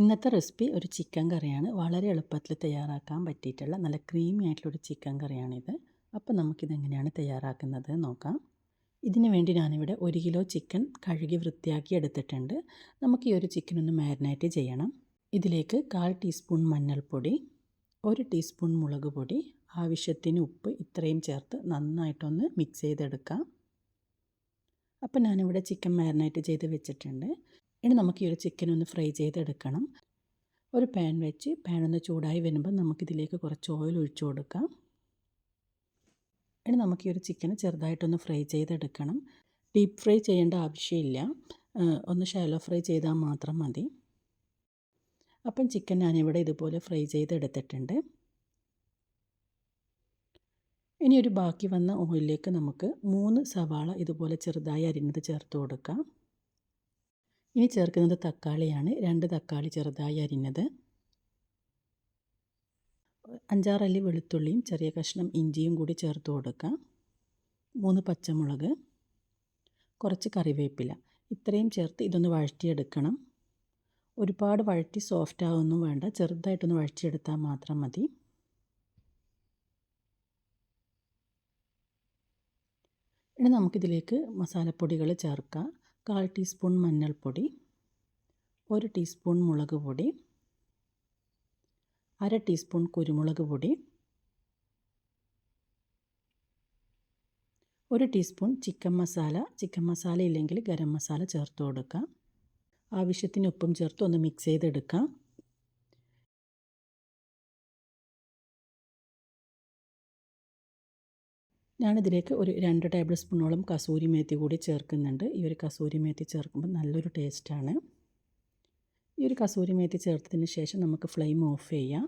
ഇന്നത്തെ റെസിപ്പി ഒരു ചിക്കൻ കറിയാണ്. വളരെ എളുപ്പത്തിൽ തയ്യാറാക്കാൻ പറ്റിയിട്ടുള്ള നല്ല ക്രീമി ആയിട്ടുള്ളൊരു ചിക്കൻ കറിയാണിത്. അപ്പോൾ നമുക്കിത് എങ്ങനെയാണ് തയ്യാറാക്കുന്നത് നോക്കാം. ഇതിന് വേണ്ടി ഞാനിവിടെ ഒരു കിലോ ചിക്കൻ കഴുകി വൃത്തിയാക്കി എടുത്തിട്ടുണ്ട്. നമുക്ക് ഈ ഒരു ചിക്കൻ ഒന്ന് മാരിനേറ്റ് ചെയ്യണം. ഇതിലേക്ക് കാൽ ടീസ്പൂൺ മഞ്ഞൾപ്പൊടി ഒരു ടീസ്പൂൺ മുളക് പൊടി ആവശ്യത്തിന് ഉപ്പ് ഇത്രയും ചേർത്ത് നന്നായിട്ടൊന്ന് മിക്സ് ചെയ്തെടുക്കാം. അപ്പോൾ ഞാനിവിടെ ചിക്കൻ മാരിനേറ്റ് ചെയ്ത് വെച്ചിട്ടുണ്ട്. ഇനി നമുക്ക് ഈ ഒരു ചിക്കൻ ഒന്ന് ഫ്രൈ ചെയ്തെടുക്കണം. ഒരു പാൻ വെച്ച് പാൻ ഒന്ന് ചൂടായി വരുമ്പോൾ നമുക്കിതിലേക്ക് കുറച്ച് ഓയിൽ ഒഴിച്ചു കൊടുക്കാം. ഇനി നമുക്ക് ഈ ഒരു ചിക്കൻ ചെറുതായിട്ടൊന്ന് ഫ്രൈ ചെയ്തെടുക്കണം. ഡീപ്പ് ഫ്രൈ ചെയ്യേണ്ട ആവശ്യമില്ല. ഒന്ന് ഷാലോ ഫ്രൈ ചെയ്താൽ മാത്രം മതി. അപ്പം ചിക്കൻ ഞാനിവിടെ ഇതുപോലെ ഫ്രൈ ചെയ്തെടുത്തിട്ടുണ്ട്. ഇനി ഒരു ബാക്കി വന്ന ഓയിലിലേക്ക് നമുക്ക് മൂന്ന് സവാള ഇതുപോലെ ചെറുതായി അരിഞ്ഞത് ചേർത്ത് കൊടുക്കാം. ഇനി ചേർക്കുന്നത് തക്കാളിയാണ്. രണ്ട് തക്കാളി ചെറുതായി അരിഞ്ഞത്. അഞ്ചാറല്ലി വെളുത്തുള്ളിയും ചെറിയ കഷ്ണം ഇഞ്ചിയും കൂടി ചേർത്ത് കൊടുക്കുക മൂന്ന് പച്ചമുളക് കുറച്ച് കറിവേപ്പില. ഇത്രയും ചേർത്ത് ഇതൊന്ന് വഴറ്റിയെടുക്കണം. ഒരുപാട് വഴറ്റി സോഫ്റ്റ് ആവുമൊന്നും വേണ്ട. ചെറുതായിട്ടൊന്ന് വഴറ്റിയെടുത്താൽ മാത്രം മതി. ഇനി നമുക്കിതിലേക്ക് മസാലപ്പൊടികൾ ചേർക്കാം. കാൽ ടീസ്പൂൺ മഞ്ഞൾപ്പൊടി ഒരു ടീസ്പൂൺ മുളക് പൊടി അര ടീസ്പൂൺ കുരുമുളക് പൊടി ഒരു teaspoon chicken masala. Chicken masala ഇല്ലെങ്കിൽ ഗരം മസാല ചേർത്ത് കൊടുക്കാം. ആവശ്യത്തിന് ഉപ്പും ചേർത്ത് ഒന്ന് മിക്സ് ചെയ്തെടുക്കാം. ഞാനിതിലേക്ക് ഒരു രണ്ട് ടേബിൾ സ്പൂണോളം കസൂരി മേത്തി കൂടി ചേർക്കുന്നുണ്ട്. ഈ ഒരു കസൂരി മേത്തി ചേർക്കുമ്പോൾ നല്ലൊരു ടേസ്റ്റാണ്. ഈ ഒരു കസൂരി മേത്തി ചേർത്തതിന് ശേഷം നമുക്ക് ഫ്ലെയിം ഓഫ് ചെയ്യാം.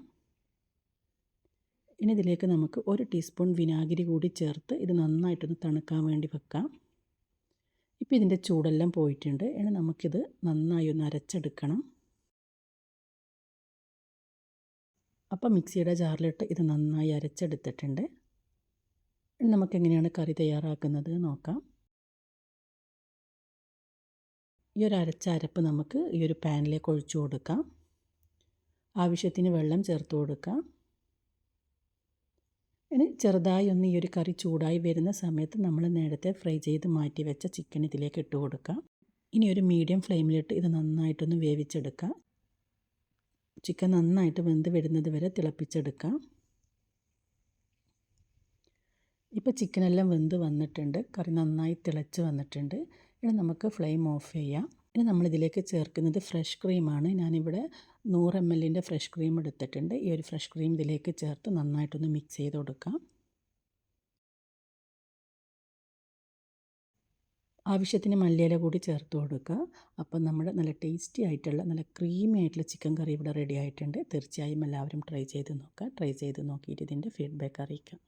ഇനി ഇതിലേക്ക് നമുക്ക് ഒരു ടീസ്പൂൺ വിനാഗിരി കൂടി ചേർത്ത് ഇത് നന്നായിട്ടൊന്ന് തണുക്കാൻ വേണ്ടി വെക്കാം. ഇപ്പോൾ ഇതിന്റെ ചൂടെല്ലാം പോയിട്ടുണ്ട്. ഇനി നമുക്കിത് നന്നായി ഒന്ന് അരച്ചെടുക്കണം. അപ്പോൾ മിക്സിയുടെ ജാറിലിട്ട് ഇത് നന്നായി അരച്ചെടുത്തിട്ടുണ്ട്. ഇനി നമുക്ക് എങ്ങനെയാണ് കറി തയ്യാറാക്കുന്നത് നോക്കാം. ഈ ഒരു അരച്ച അരപ്പ് നമുക്ക് ഈ ഒരു പാനിലേക്ക് ഒഴിച്ചു കൊടുക്കാം. ആവശ്യത്തിന് വെള്ളം ചേർത്ത് കൊടുക്കാം. ഇനി ചെറുതായി ഒന്ന് ഈ ഒരു കറി ചൂടായി വരുന്ന സമയത്ത് നമ്മൾ നേരത്തെ ഫ്രൈ ചെയ്ത് മാറ്റി വെച്ച ചിക്കൻ ഇതിലേക്ക് ഇട്ട് കൊടുക്കാം. ഇനി ഒരു മീഡിയം ഫ്ലെയിമിലിട്ട് ഇത് നന്നായിട്ടൊന്ന് വേവിച്ചെടുക്കാം. ചിക്കൻ നന്നായിട്ട് വെന്ത് വരുന്നത് വരെ തിളപ്പിച്ചെടുക്കാം. ഇപ്പോൾ ചിക്കനെല്ലാം വെന്ത് വന്നിട്ടുണ്ട്. കറി നന്നായി തിളച്ച് വന്നിട്ടുണ്ട്. ഇനി നമുക്ക് ഫ്ലെയിം ഓഫ് ചെയ്യാം. ഇനി നമ്മളിതിലേക്ക് ചേർക്കുന്നത് ഫ്രഷ് ക്രീമാണ്. ഞാനിവിടെ നൂറ് എം എല്ലിന്റെ ഫ്രഷ് ക്രീം എടുത്തിട്ടുണ്ട്. ഈ ഒരു ഫ്രഷ് ക്രീം ഇതിലേക്ക് ചേർത്ത് നന്നായിട്ടൊന്ന് മിക്സ് ചെയ്ത് കൊടുക്കാം. ആവശ്യത്തിന് മല്ലിയില കൂടി ചേർത്ത് കൊടുക്കുക. അപ്പം നമ്മുടെ നല്ല ടേസ്റ്റി ആയിട്ടുള്ള നല്ല ക്രീമി ആയിട്ടുള്ള ചിക്കൻ കറി ഇവിടെ റെഡി ആയിട്ടുണ്ട്. തീർച്ചയായും എല്ലാവരും ട്രൈ ചെയ്ത് നോക്കുക. ട്രൈ ചെയ്ത് നോക്കിയിട്ട് ഇതിന്റെ ഫീഡ്ബാക്ക് അറിയിക്കാം